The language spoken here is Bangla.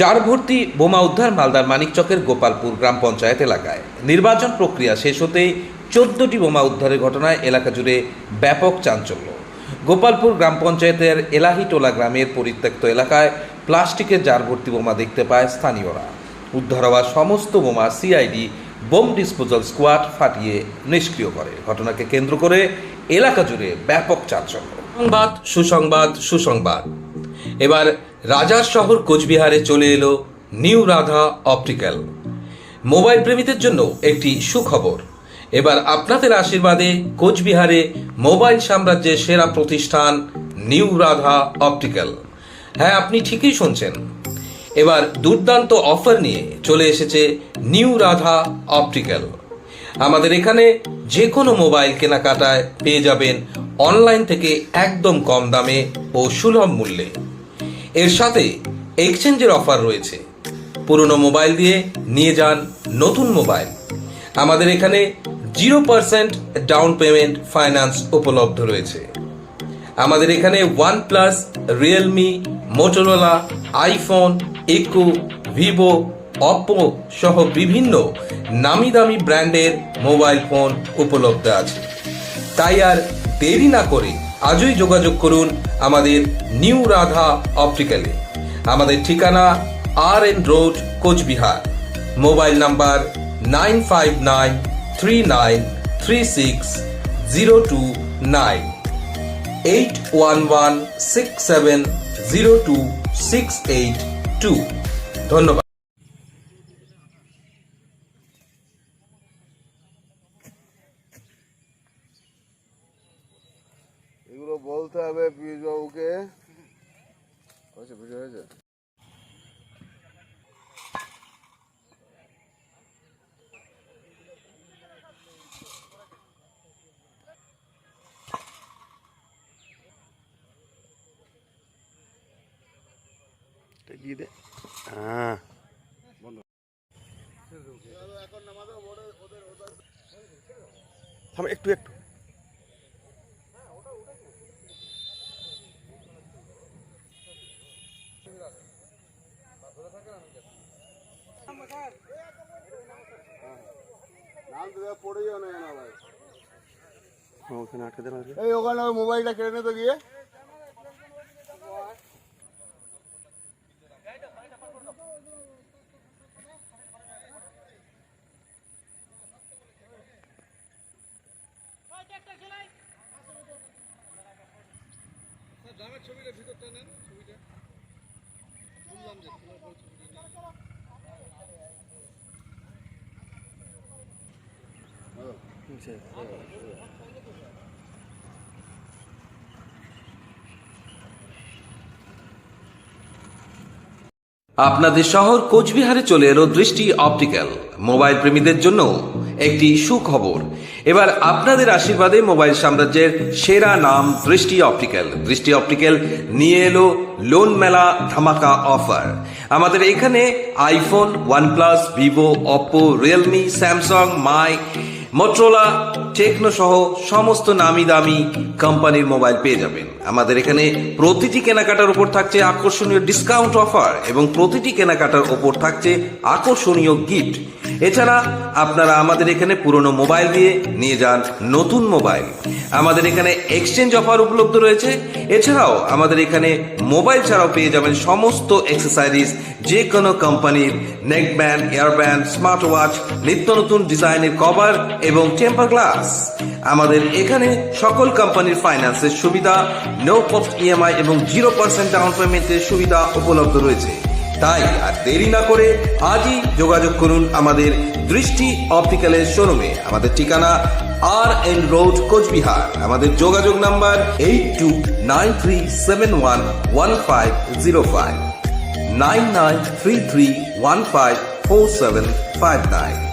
চার ভর্তি বোমা উদ্ধার মালদার মানিকচকের গোপালপুর গ্রাম পঞ্চায়েত এলাকায়। নির্বাচন প্রক্রিয়া শেষ হতেই চোদ্দটি বোমা উদ্ধারের ঘটনায় এলাকা জুড়ে ব্যাপক চাঞ্চল্য। গোপালপুর গ্রাম পঞ্চায়েতের এলাহিটোলা গ্রামের পরিত্যক্ত এলাকায় প্লাস্টিকের জার ভর্তি বোমা দেখতে পায় স্থানীয়রা। উদ্ধার হওয়া সমস্ত বোমা সিআইডি বোম ডিসপোজাল স্কোয়াড ফাটিয়ে নিষ্ক্রিয় করে। ঘটনাকে কেন্দ্র করে এলাকা জুড়ে ব্যাপক চাঞ্চল্য। সংবাদ সুসংবাদ সুসংবাদ। এবার রাজার শহর কোচবিহারে চলে এলো নিউ রাধা অপটিক্যাল। মোবাইল প্রেমীদের জন্য একটি সুখবর। এবার আপনাদের আশীর্বাদে কোচবিহারে মোবাইল সাম্রাজ্যের সেরা প্রতিষ্ঠান নিউ রাধা অপটিক্যাল। হ্যাঁ আপনি ঠিকই শুনছেন। এবার দুর্দান্ত অফার নিয়ে চলে এসেছে নিউ রাধা অপটিক্যাল। আমাদের এখানে যে কোনো মোবাইল কেনাকাটায় পেয়ে যাবেন অনলাইন থেকে একদম কম দামে ও সুলভ মূল্যে। এর সাথে এক্সচেঞ্জের অফার রয়েছে। পুরনো মোবাইল দিয়ে নিয়ে যান নতুন মোবাইল আমাদের এখানে zero percent down payment finance উপলব্ধ রয়েছে। আমাদের এখানে OnePlus Realme Motorola iPhone ইকো ভিভো অপো সহ বিভিন্ন নামি দামি ব্র্যান্ডের মোবাইল ফোন উপলব্ধ আছে। তাই আর দেরি না করে আজই যোগাযোগ করুন আমাদের নিউ রাধা অপটিক্যালে। আমাদের ঠিকানা R N road, Coochbehar. Mobile number nine five nine three nine three six zero two nine. Eight one one six seven zero two six eight two. ধন্যবাদ। এগুলো বলতে হবে পিজবাবুকে হয়েছে। বুঝে হয়েছে হ্যাঁ। থাম একটু একটু নাম তো দেওয়া পড়েই না না ভাই ওখানে আটকে দেন এই ওখানে ওই মোবাইলটা কেড়ে নে তো আপনাদের শহর কোচবিহারে চলে এলো দৃষ্টি অপটিক্যাল। মোবাইল প্রেমীদের জন্য একটি সুখবর। এবার আপনাদের আশীর্বাদে মোবাইল সাম্রাজ্যের সেরা নাম দৃষ্টি অপটিক্যাল। দৃষ্টি অপটিক্যাল নিয়ে এলো লোন মেলা ধামাকা অফার। আমাদের এখানে iPhone OnePlus Vivo Oppo Realme Samsung Mi Motorola Tecno সহ সমস্ত নামি দামি কোম্পানির মোবাইল পেয়ে যাবেন। আমাদের এখানে প্রতিটি কেনাকাটার উপর থাকছে আকর্ষণীয় ডিসকাউন্ট অফার এবং প্রতিটি কেনাকাটার উপর থাকছে আকর্ষণীয় গিফট এছাড়া আপনারা আমাদের এখানে পুরনো মোবাইল দিয়ে নিয়ে যান নতুন মোবাইল। আমাদের এখানে এক্সচেঞ্জ অফার উপলব্ধ রয়েছে। এছাড়াও আমাদের এখানে মোবাইল ছাড়াও পেয়ে যাবেন সমস্ত এক্সেসারিজ যে কোনো কোম্পানির neck band air band smart watch নিত্য নতুন ডিজাইনের কভার এবং টেম্পার গ্লাস আমাদের এখানে সকল কোম্পানির ফাইন্যান্সের সুবিধা নো কস্ট ইএমআই এবং জিরো পার্সেন্ট ডাউন পেমেন্টের সুবিধা উপলব্ধ রয়েছে। তাই আর দেরি না করে আজই যোগাযোগ করুন আমাদের দৃষ্টি অপটিক্যালের শোরুমে আমাদের ঠিকানা আর এন রোড কোচবিহার। আমাদের যোগাযোগ number eight two nine three seven one one five zero five nine nine three three one five four seven five nine.